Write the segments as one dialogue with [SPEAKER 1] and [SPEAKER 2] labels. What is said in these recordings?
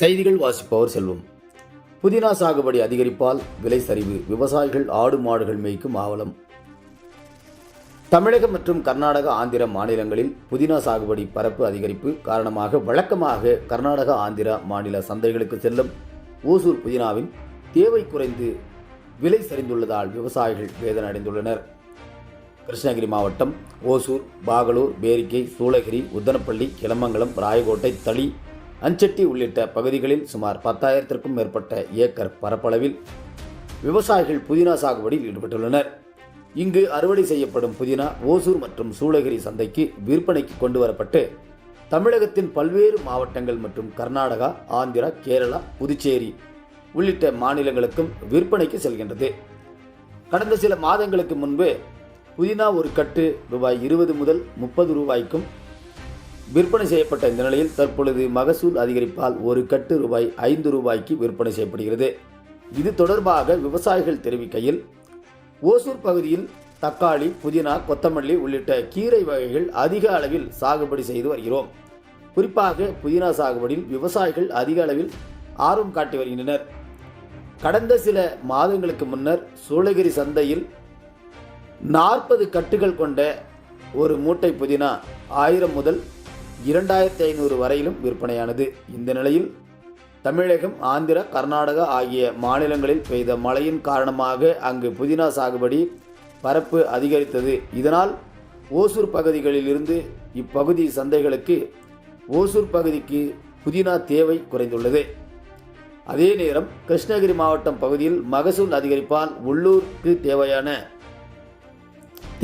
[SPEAKER 1] செய்திகள் வாசிப்பவர் செல்வம். புதினா சாகுபடி அதிகரிப்பால் விலை சரிவு விவசாயிகள் ஆடு மாடுகள் மேய்க்கும் ஆவலம். தமிழகம் மற்றும் கர்நாடக ஆந்திர மாநிலங்களில் புதினா சாகுபடி பரப்பு அதிகரிப்பு காரணமாக வழக்கமாக கர்நாடக ஆந்திரா மாநில சந்தைகளுக்கு செல்லும் ஓசூர் புதினாவின் தேவை குறைந்து விலை சரிந்துள்ளதால் விவசாயிகள் வேதனை அடைந்துள்ளனர் கிருஷ்ணகிரி மாவட்டம் ஓசூர் பாகலூர் பேரிக்கை சூளகிரி உத்தனப்பள்ளி கிளமங்கலம் ராயக்கோட்டை தளி அஞ்சட்டி உள்ளிட்ட பகுதிகளில் சுமார் பத்தாயிரத்திற்கும் மேற்பட்ட ஏக்கர் பரப்பளவில் விவசாயிகள் புதினா சாகுபடியில் ஈடுபட்டுள்ளனர். இங்கு அறுவடை செய்யப்படும் புதினா ஓசூர் மற்றும் சூளகிரி சந்தைக்கு விற்பனைக்கு கொண்டு வரப்பட்டு தமிழகத்தின் பல்வேறு மாவட்டங்கள் மற்றும் கர்நாடகா ஆந்திரா கேரளா புதுச்சேரி உள்ளிட்ட மாநிலங்களுக்கும் விற்பனைக்கு செல்கின்றது. கடந்த சில மாதங்களுக்கு முன்பு புதினா ஒரு கட்டு ரூபாய் இருபது முதல் முப்பது ரூபாய்க்கும் விற்பனை செய்யப்பட்ட இந்த நிலையில் தற்பொழுது மகசூல் அதிகரிப்பால் ஒரு கட்டு ரூபாய் ஐந்து ரூபாய்க்கு விற்பனை செய்யப்படுகிறது. இது தொடர்பாக விவசாயிகள் தெரிவிக்கையில் ஓசூர் பகுதியில் தக்காளி புதினா கொத்தமல்லி உள்ளிட்ட கீரை வகைகள் அதிக அளவில் சாகுபடி செய்து வருகிறோம். குறிப்பாக புதினா சாகுபடியில் விவசாயிகள் அதிக அளவில் ஆர்வம் காட்டி வருகின்றனர். கடந்த சில மாதங்களுக்கு முன்னர் சூளகிரி சந்தையில் நாற்பது கட்டுகள் கொண்ட ஒரு மூட்டை புதினா ஆயிரம் முதல் இரண்டாயிரத்தி ஐநூறு வரையிலும் விற்பனையானது. இந்த நிலையில் தமிழகம் ஆந்திரா கர்நாடகா ஆகிய மாநிலங்களில் பெய்த மழையின் காரணமாக அங்கு புதினா சாகுபடி பரப்பு அதிகரித்தது. இதனால் ஓசூர் பகுதிகளில் இருந்து இப்பகுதி சந்தைகளுக்கு ஓசூர் பகுதிக்கு புதினா தேவை குறைந்துள்ளது. அதே நேரம் கிருஷ்ணகிரி மாவட்டம் பகுதியில் மகசூல் அதிகரிப்பால் உள்ளூருக்கு தேவையான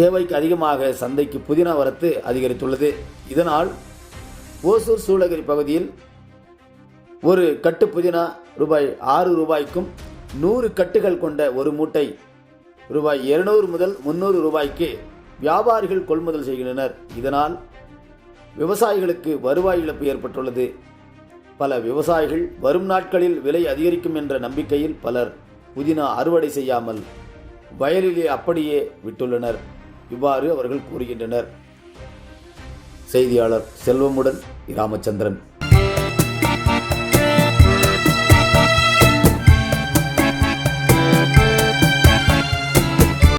[SPEAKER 1] தேவைக்கு அதிகமாக சந்தைக்கு புதினா வரத்து அதிகரித்துள்ளது. இதனால் ஓசூர் சூளகிரி பகுதியில் ஒரு கட்டு புதினா ரூபாய் ஆறு ரூபாய்க்கும் நூறு கட்டுகள் கொண்ட ஒரு மூட்டை ரூபாய் இருநூறு முதல் முந்நூறு ரூபாய்க்கு வியாபாரிகள் கொள்முதல் செய்கின்றனர். இதனால் விவசாயிகளுக்கு வருவாய் இழப்பு ஏற்பட்டுள்ளது. பல விவசாயிகள் வரும் நாட்களில் விலை அதிகரிக்கும் என்ற நம்பிக்கையில் பலர் புதினா அறுவடை செய்யாமல் வயலிலே அப்படியே விட்டுள்ளனர். இவ்வாறு அவர்கள் கூறுகின்றனர். செய்தியாளர் செல்வமுடன் ராமச்சந்திரன்